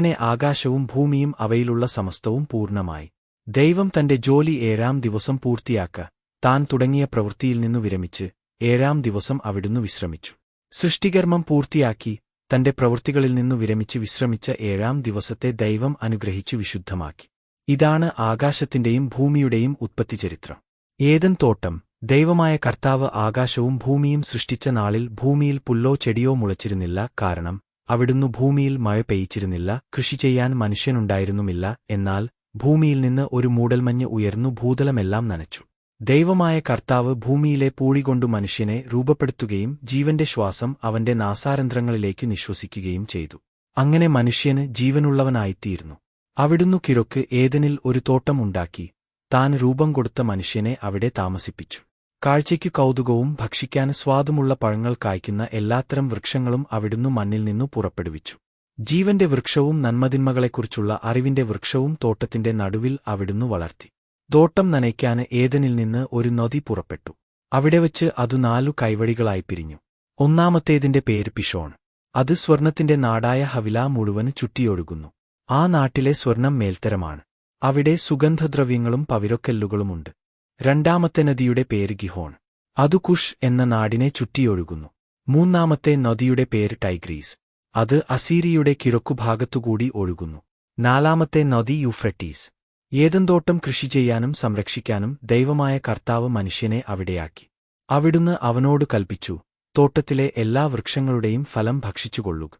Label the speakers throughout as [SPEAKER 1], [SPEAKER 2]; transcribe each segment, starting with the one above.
[SPEAKER 1] അങ്ങനെ ആകാശവും ഭൂമിയും അവയിലുള്ള സമസ്തവും പൂർണമായി. ദൈവം തന്റെ ജോലി ഏഴാം ദിവസം പൂർത്തിയാക്ക. താൻ തുടങ്ങിയ പ്രവൃത്തിയിൽ നിന്നു വിരമിച്ച് ഏഴാം ദിവസം അവിടുന്ന് വിശ്രമിച്ചു. സൃഷ്ടികർമ്മം പൂർത്തിയാക്കി തന്റെ പ്രവൃത്തികളിൽ നിന്നു വിരമിച്ച് വിശ്രമിച്ച ഏഴാം ദിവസത്തെ ദൈവം അനുഗ്രഹിച്ചു വിശുദ്ധമാക്കി. ഇതാണ് ആകാശത്തിന്റെയും ഭൂമിയുടെയും ഉത്പത്തിചരിത്രം. ഏതൻ തോട്ടം ദൈവമായ കർത്താവ് ആകാശവും ഭൂമിയും സൃഷ്ടിച്ച നാളിൽ ഭൂമിയിൽ പുല്ലോ ചെടിയോ മുളച്ചിരുന്നില്ല കാരണം അവിടുന്നു ഭൂമിയിൽ മഴ പെയ്ച്ചിരുന്നില്ല കൃഷി ചെയ്യാൻ മനുഷ്യനുണ്ടായിരുന്നുമില്ല എന്നാൽ ഭൂമിയിൽ നിന്ന് ഒരു മൂടൽമഞ്ഞ് ഉയർന്നു ഭൂതലമെല്ലാം നനച്ചു. ദൈവമായ കർത്താവ് ഭൂമിയിലെ പൂഴികൊണ്ടു മനുഷ്യനെ രൂപപ്പെടുത്തുകയും ജീവന്റെ ശ്വാസം അവന്റെ നാസാരന്ധ്രങ്ങളിലേക്കു നിശ്വസിക്കുകയും ചെയ്തു. അങ്ങനെ മനുഷ്യന് ജീവനുള്ളവനായിത്തീരുന്നു അവിടുന്നു കിഴക്ക് ഏതനിൽ ഒരു തോട്ടമുണ്ടാക്കി താൻ രൂപം കൊടുത്ത മനുഷ്യനെ അവിടെ താമസിപ്പിച്ചു. കാഴ്ചയ്ക്കു കൗതുകവും ഭക്ഷിക്കാൻ സ്വാദുമുള്ള പഴങ്ങൾ കായ്ക്കുന്ന എല്ലാത്തരം വൃക്ഷങ്ങളും അവിടുന്നു മണ്ണിൽ നിന്നു പുറപ്പെടുവിച്ചു. ജീവന്റെ വൃക്ഷവും നന്മതിന്മകളെക്കുറിച്ചുള്ള അറിവിന്റെ വൃക്ഷവും തോട്ടത്തിന്റെ നടുവിൽ അവിടുന്നു വളർത്തി. തോട്ടം നനയ്ക്കാന് ഏതനിൽ നിന്ന് ഒരു നദി പുറപ്പെട്ടു. അവിടെ വച്ച് അതു നാലു കൈവഴികളായി പിരിഞ്ഞു. ഒന്നാമത്തേതിന്റെ പേര് പിഷോൺ അത് സ്വർണത്തിന്റെ നാടായ ഹവില മുഴുവൻ ചുറ്റിയൊഴുകുന്നു. ആ നാട്ടിലെ സ്വർണം മേൽത്തരമാണ്. അവിടെ സുഗന്ധദ്രവ്യങ്ങളും പവിരൊക്കെല്ലുകളുമുണ്ട്. രണ്ടാമത്തെ നദിയുടെ പേര് ഗിഹോൺ. അതു കുഷ് എന്ന നാടിനെ ചുറ്റിയൊഴുകുന്നു. മൂന്നാമത്തെ നദിയുടെ പേര് ടൈഗ്രീസ്. അത് അസീരിയുടെ കിഴക്കുഭാഗത്തുകൂടി ഒഴുകുന്നു. നാലാമത്തെ നദി യുഫ്രട്ടീസ്. ഏതെന്തോട്ടം കൃഷി ചെയ്യാനും സംരക്ഷിക്കാനും ദൈവമായ കർത്താവ് മനുഷ്യനെ അവിടെയാക്കി. അവിടുന്ന് അവനോട് കൽപ്പിച്ചു തോട്ടത്തിലെ എല്ലാ വൃക്ഷങ്ങളുടെയും ഫലം ഭക്ഷിച്ചുകൊള്ളുക.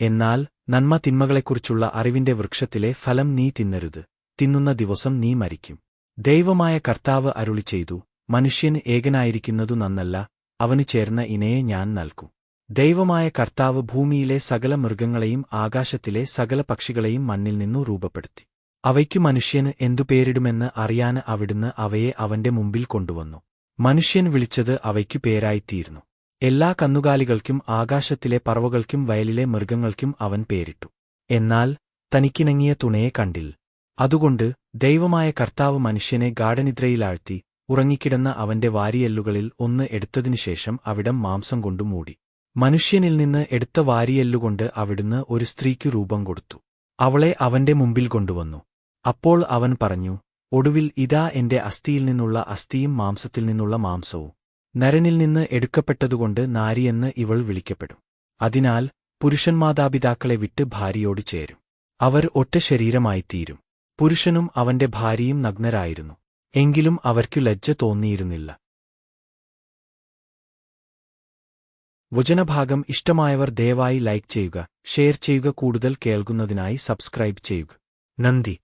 [SPEAKER 1] എന്നാൽ നന്മ തിന്മകളെക്കുറിച്ചുള്ള അറിവിന്റെ വൃക്ഷത്തിലെ ഫലം നീ തിന്നരുത്. തിന്നുന്ന ദിവസം നീ മരിക്കും. ദൈവമായ കർത്താവ് അരുളി ചെയ്തു മനുഷ്യൻ ഏകനായിരിക്കുന്നതു നന്നല്ല അവനു ചേർന്ന ഇനയെ ഞാൻ നൽകും. ദൈവമായ കർത്താവ് ഭൂമിയിലെ സകല മൃഗങ്ങളെയും ആകാശത്തിലെ സകല പക്ഷികളെയും മണ്ണിൽ നിന്നു രൂപപ്പെടുത്തി. അവയ്ക്കു മനുഷ്യന് എന്തു പേരിടുമെന്ന് അറിയാന് അവിടുന്ന് അവയെ അവന്റെ മുമ്പിൽ കൊണ്ടുവന്നു. മനുഷ്യൻ വിളിച്ചത് അവയ്ക്കു പേരായിത്തീരുന്നു എല്ലാ കന്നുകാലികൾക്കും ആകാശത്തിലെ പറവകൾക്കും വയലിലെ മൃഗങ്ങൾക്കും അവൻ പേരിട്ടു. എന്നാൽ തനിക്കിണങ്ങിയ തുണയെ കണ്ടില്ല അതുകൊണ്ട് ദൈവമായ കർത്താവ് മനുഷ്യനെ ഗാഠനിദ്രയിലാഴ്ത്തി ഉറങ്ങിക്കിടന്ന അവന്റെ വാരിയെല്ലുകളിൽ ഒന്ന് എടുത്തതിനുശേഷം അവിടം മാംസം കൊണ്ടു മൂടി. മനുഷ്യനിൽ നിന്ന് എടുത്ത വാരിയെല്ലുകൊണ്ട് അവിടുന്ന് ഒരു സ്ത്രീക്കു രൂപം കൊടുത്തു. അവളെ അവന്റെ മുമ്പിൽ കൊണ്ടുവന്നു. അപ്പോൾ അവൻ പറഞ്ഞു ഒടുവിൽ ഇതാ എന്റെ അസ്ഥിയിൽ നിന്നുള്ള അസ്ഥിയും മാംസത്തിൽ നിന്നുള്ള മാംസവും. നരനിൽ നിന്ന് എടുക്കപ്പെട്ടതുകൊണ്ട് നാരിയെന്ന് ഇവൾ വിളിക്കപ്പെടും. അതിനാൽ പുരുഷന്മാതാപിതാക്കളെ വിട്ട് ഭാര്യയോട് ചേരും. അവർ ഒറ്റ ശരീരമായിത്തീരും. പുരുഷനും അവന്റെ ഭാര്യയും നഗ്നരായിരുന്നു. എങ്കിലും അവർക്കു ലജ്ജ തോന്നിയിരുന്നില്ല. വചനഭാഗം ഇഷ്ടമായവർ ദയവായി ലൈക്ക് ചെയ്യുക ഷെയർ ചെയ്യുക കൂടുതൽ കേൾക്കുന്നതിനായി സബ്സ്ക്രൈബ് ചെയ്യുക. നന്ദി.